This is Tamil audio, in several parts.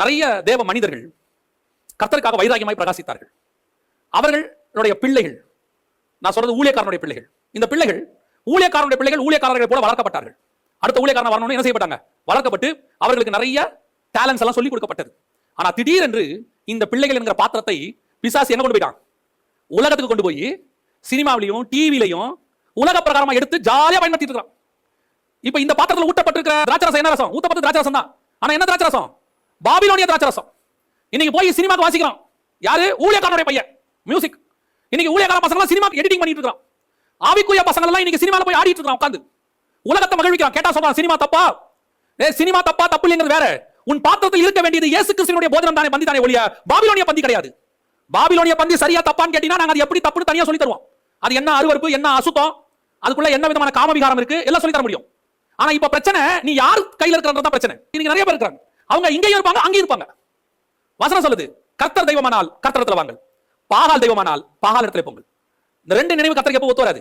நிறைய தேவ மனிதர்கள் கர்த்தருக்காக வைராகியமாய் பிரகாசித்தார்கள். அவர்களுடைய பிள்ளைகள் நான் சொல்றது ஊழியக்காரனுடைய பிள்ளைகள். இந்த பிள்ளைகள் ஊழியக்காரனுடைய பிள்ளைகள் ஊழியக்காரர்கள் போல வளர்க்கப்பட்டார்கள். அடுத்த ஊழியக்காரன் வரணும்னு என்ன செய்யப்பட்டாங்க? வளர்க்கப்பட்டு அவர்களுக்கு நிறைய டேலண்ட்ஸ் எல்லாம் சொல்லிக் கொடுக்கப்பட்டது. ஆனா திடீரென்று இந்த பிள்ளைகள் என்கிற பாத்திரத்தை பிசாசு என்ன கொண்டு போயிட்டான்? உலகத்துக்கு கொண்டு போய் சினிமாவிலையும் டிவிலையும் உலக பிரகாரமா எடுத்து ஜாலியா பயன்படுத்திட்டு இருக்கான் இப்ப இந்த பாத்திரத்தில் ஊட்டப்பட்டிருக்கிற திராட்சரசம் என்ன ரசம்? ஊட்டப்பட்ட திராட்சரசம் தான். ஆனா என்ன திராட்சரசம்? பாபிலோனிய திராட்சரசம். இன்னைக்கு போய் சினிமாக்கு வாசிக்கிறோம். யாரு? ஊழியக்காரனுடைய பையன். மியூசிக் இன்னைக்கு ஊழியக்கார பசங்க சினிமா எடிட்டிங் பண்ணிட்டு இருக்கான் ஆவிக்குரிய பசங்க எல்லாம் இன்னைக்கு சினிமால போய் ஆடிட்டு இருக்கான் உட்காந்து உலகத்தை மகிழ்விக்கிறான். கேட்டா சொல்றான் சினிமா தப்பா? ஏ சினிமா தப்பா தப்பு இல்லைங்கிறது வேற. உன் பாத்திரத்தில் இருக்க வேண்டியது இயேசு கிறிஸ்துவினுடைய போதனம் தானே பந்தி தானே ஒழிய. பாபிலோனிய பந்தி கிடையாது. பாபிலோனிய பந்தி சரியா தப்பான்னு கேட்டீங்கன்னா நாங்க அது எப்படி தப்புன்னு தனியா சொல்லி தருவோம். அது என்ன அருவருப்பு என்ன அசுத்தம்? அதுக்குள்ள என்ன விதமான காமவிகாரம் இருக்கு? எல்லாம் சொல்லி தர முடியும். ஆனா இப்ப பிரச்சனை நீ யார் கையில இருக்கிறதா பிரச்சனை. இன்னைக்கு நிறைய பேர் இருக்காங்க அவங்க இங்கேயும் இருப்பாங்க அங்கேயும் இருப்பாங்க. வசனம் சொல்லுது கர்த்தர் தெய்வமானால் கர்த்தரத்துல வாங்கள். பாகால் தெய்வமானால் பாகால் இடத்துல போங்கள். இந்த ரெண்டு நினைவு கர்த்தருக்கு எப்போ ஒத்து வராது.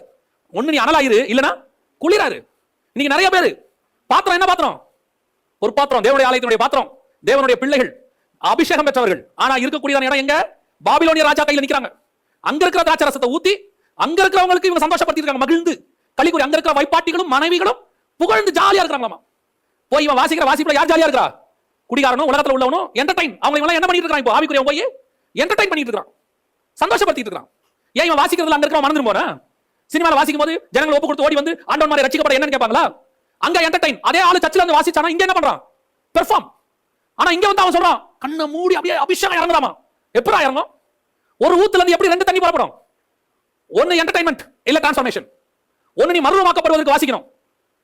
ஒண்ணு நீ அனலாயிரு இல்லனா குளிராரு இன்னைக்கு நிறைய பேர் பாத்திரம் என்ன பாத்திரம்? ஒரு பாத்திரம் தேவனுடைய ஆலயத்தினுடைய பாத்திரம் தேவனுடைய பிள்ளைகள் அபிஷேகம் பெற்றவர்கள். ஆனா இருக்கக்கூடியதான இடம் எங்க? பாபிலோனிய ராஜா கையில நிக்கிறாங்க. அங்க இருக்கிற திராட்சரசத்தை ஊத்தி அங்க இருக்கிறவங்களுக்கு இவங்க சந்தோஷப்படுத்திருக்காங்க மகிழ்ந்து. கலிக்குடி அங்க இருக்கிற வைப்பாட்டிகளும் மனைவிகளும் புகழ்ந்து ஜாலியா இருக்கிறாங்களாமா. போய் இவன் வாசிக்கிற வாசிப்புல யார் ஜாலியா இருக்கிறா குடிகாரனும் உலகத்தில் உள்ளவனும் என்டர்டைன் அவங்க இவங்க என்ன பண்ணிட்டு இருக்கான் இப்போ ஆவிக்குரிய போய் என்டர்டைன் பண்ணிட்டு இருக்கான் சந்தோஷப்படுத்திட்டு இருக்கான் ஏன் இவன் வாசிக்கிறதுல அங்க இருக்க மறந்துடும் போறேன் சினிமாவில் வாசிக்கும் போது ஜனங்களை ஒப்பு கொடுத்து ஓடி வந்து ஆண்டவன் மாதிரி ரசிக்கப்பட என்னன்னு கேட்பாங்களா? அங்க என்டர்டைன் அதே ஆளு சர்ச்சில் வந்து வாசிச்சானா இங்க என்ன பண்றான்? பெர்ஃபார்ம் ஆனா இங்க வந்து அவன் சொல்றான் கண்ணை மூடி அப்படியே அபிஷேகம் இறங்குறாமா? எப்படா இறங்கும்? ஒரு ஊத்துல இருந்து எப்படி ரெண்டு தண்ணி புறப்படும்? ஒன்னு என்டர்டைன்மெண்ட் இல்ல டிரான்ஸ்ஃபர்மேஷன் ஒன்னு நீ மறுரூபமாக்கப்படுவதற்கு வாசிக்கணும்.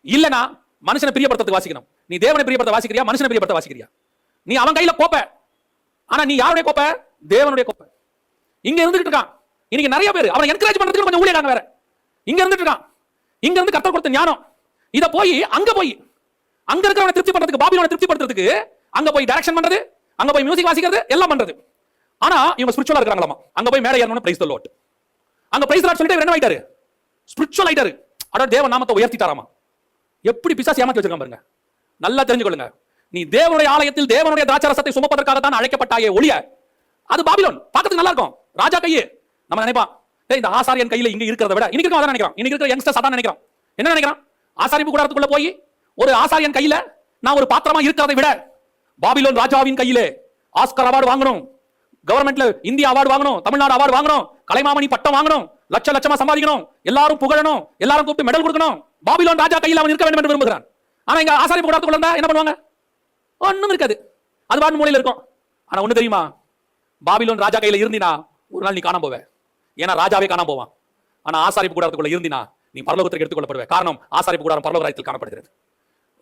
இல்லனா மனுஷனை பிரியப்படுத்துறதுக்கு வாசிக்கணும். நீ தேவனை பிரியப்படுத்த வாசிக்கிறியா? மனுஷனை பிரியப்படுத்த வாசிக்கிறியா? நீ அவன் கையில கோப்ப. ஆனா நீ யாருடைய கோப்ப? தேவனுடைய கோப்ப. இங்க இருந்துகிட்டு இருக்கான். இன்னைக்கு நிறைய பேர். அவனை என்கரேஜ் பண்றதுக்கு கொஞ்சம் ஊழியக்காங்க வேற. இங்க இருந்துட்டு இருக்கான். இங்க இருந்து கத்தர் கொடுத்த ஞானம். இத போய் அங்க போய். அங்க இருக்கிறவனை திருப்தி பண்றதுக்கு பாபிலோனை திருப்தி பண்றதுக்கு அங்க போய் டைரக்ஷன் பண்றது அங்க போய் மியூசிக் வாசிக்கிறது எல்லாம் பண்றது. ஆனா இவங்க ஸ்பிரிச்சுவலா இருக்காங்களாமா அங்க போய் மேலே ஏறணும்னு பிரைஸ் லோட் அங்க பிரைஸ் லாட் சொல்லிட்டு என்ன ஆயிட்டாரு? ஸ்பிரிச்சுவல் ஆயிட்டாரு. அட தேவ நாமத்தை உயர்த்திட்டாராமா? எப்படி பிசாசு ஏமாத்தி வச்சிருக்கான் பாருங்க. நல்லா தெரிஞ்சுக்கொள்ளுங்க. நீ தேவனுடைய ஆலயத்தில் தேவனுடைய திராட்சரசத்தை சுமப்பதற்காக தான் அழைக்கப்பட்டாயே ஒளிய அது பாபிலோன். பார்க்கறதுக்கு நல்லா இருக்கும். ராஜா கையே. நம்ம நினைப்பான் இந்த ஆசாரியன் கையில இங்க இருக்கிறத விட இன்னைக்கு அதான் நினைக்கிறான். இன்னைக்கு இருக்கிற யங்ஸ்டர்ஸ் அதான் நினைக்கிறோம் என்ன நினைக்கிறான்? ஆசாரிப்பு கூடாரத்துக்குள்ள போய் ஒரு ஆசாரியன் கையில நான் ஒரு பாத்திரமா இருக்கிறதை விட பாபிலோன் ராஜாவின் கையிலே ஆஸ்கர் அவார்டு வாங்கணும். கவர்மெண்ட்ல இந்திய அவார்டு வாங்கணும் தமிழ்நாடு அவார்டு வாங்கணும். கலைமாமணி பட்டம் வாங்கணும். லட்ச லட்சமா சம்பாதிக்கணும். எல்லாரும் புகழணும். எல்லாரும் கூப்பிட்டு மெடல் கொடுக்கணும். பாபிலோன் ராஜா கையில் அவன் இருக்க வேண்டும் என்று விரும்புகிறான். ஆனா இங்க ஆசாரி கூடாரத்துக்குள்ள இருந்தா என்ன பண்ணுவாங்க? ஒன்னும் இருக்காது. அது பாட்டு மூலையில் இருக்கும். ஆனா ஒண்ணு தெரியுமா? பாபிலோன் ராஜா கையில இருந்தினா ஒரு நாள் நீ காணாம போவ. ஏன்னா ராஜாவே காணாம போவான். ஆனா ஆசாரிப்பு கூடாரத்துக்குள்ள இருந்தினா நீ பரலோகத்திற்கு எடுத்துக்கொள்ளப்படுவே காரணம் ஆசாரிப்பு கூடாரம் பரலோக ராஜ்யத்தில் காணப்படுகிறது.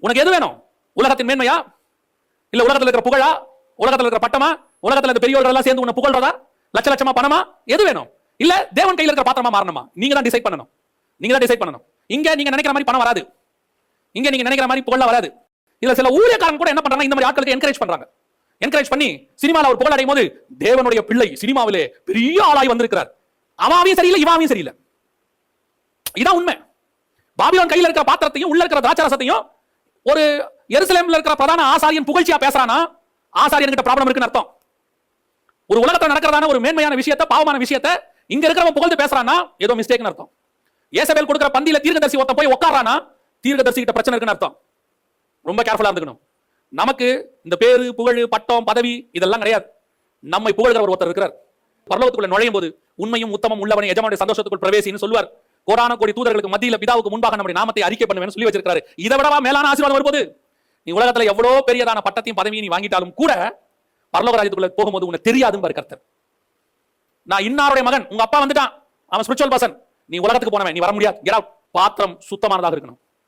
உனக்கு எது வேணும்? உலகத்தின் மேன்மையா? இல்ல உலகத்துல இருக்கிற புகழா? உலகத்துல இருக்கிற பட்டமா? உலகத்துல இருக்கிற பெரியவர்கள் எல்லாம் சேர்ந்து உன்னை புகழ்றதா? லட்ச லட்சமா பணமா? எது வேணும்? இல்ல தேவன் கையில இருக்கிற பாத்திரமா மாறணுமா? நீங்க தான் டிசைட் பண்ணணும். நீங்க தான் டிசைட் பண்ணணும். இங்க நீங்க நினைக்கிற மாதிரி பணம் வராது. இங்க நீங்க நினைக்கிற மாதிரி புகழ வராது. இதுல சில ஊழியக்காரங்க கூட என்ன பண்றாங்க இந்த மாதிரி ஆட்களுக்கு என்கரேஜ் பண்றாங்க. என்கரேஜ் பண்ணி சினிமால ஒரு புகழ் அடையும் போது தேவனுடைய பிள்ளை சினிமாவிலே பெரிய ஆளாய் வந்திருக்கிறார். அவாவையும் சரியில்லை இவாவையும் சரியில்லை. இதான் உண்மை. பாபிலோன் கையில இருக்கிற பாத்திரத்தையும் உள்ள இருக்கிற திராட்சரசத்தையும் ஒரு எருசலேம்ல இருக்கிற பிரதான ஆசாரியன் புகழ்ச்சியா பேசுறானா? ஆசாரியன் கிட்ட ப்ராப்ளம் இருக்குன்னு அர்த்தம். ஒரு உலகத்தில் நடக்கிறதான ஒரு மேன்மையான விஷயத்த பாவமான விஷயத்த இங்க இருக்கிறவன் புகழ்ந்து பேசுறானா ஏதோ மிஸ்டேக்னு அர்த்தம். ஏசபேல் கொடுக்கிற பந்தியில தீர்க்கதரிசி ஒருத்தன் போய் உட்காரானா தீர்க்கதரிசி கிட்ட பிரச்சனை இருக்குன்னு அர்த்தம். ரொம்ப கேர்ஃபுல்லா இருந்துக்கணும். நமக்கு இந்த பேரு புகழ் பட்டம் பதவி இதெல்லாம் கிடையாது. நம்மை புகழ்கிற ஒரு ஒருத்தர் இருக்கிறார். பரலோகத்துக்குள்ள நுழையும் போது உண்மையும் உத்தமம் உள்ளவனை எஜமானுடைய சந்தோஷத்துக்குள் பிரவேசின்னு சொல்லுவார். கோடான கோடி தூதர்களுக்கு மத்தியில பிதாவுக்கு முன்பாக நம்முடைய நாமத்தை அறிக்கை பண்ணுவேன்னு சொல்லி வச்சிருக்காரு இதை விடவா மேலான ஆசீர்வாதம் வரும்போது? நீ உலகத்துல எவ்வளவு பெரியதான பட்டத்தையும் பதவியும் நீ வாங்கிட்டாலும் கூட பரலோக ராஜ்யத்துக்குள்ள போகும்போது உனக்கு தெரியாதுன்னு பாரு கர்த்தர். நான் இன்னாருடைய மகன். உங்க அப்பா வந்துட்டான். அவன் ஸ்பிரிச்சுவல் பர்சன் நீ உலகத்துக்கு போனவன் நீ வர முடியாது. பாத்திரம் சுத்தமானதாக இருக்கணும்.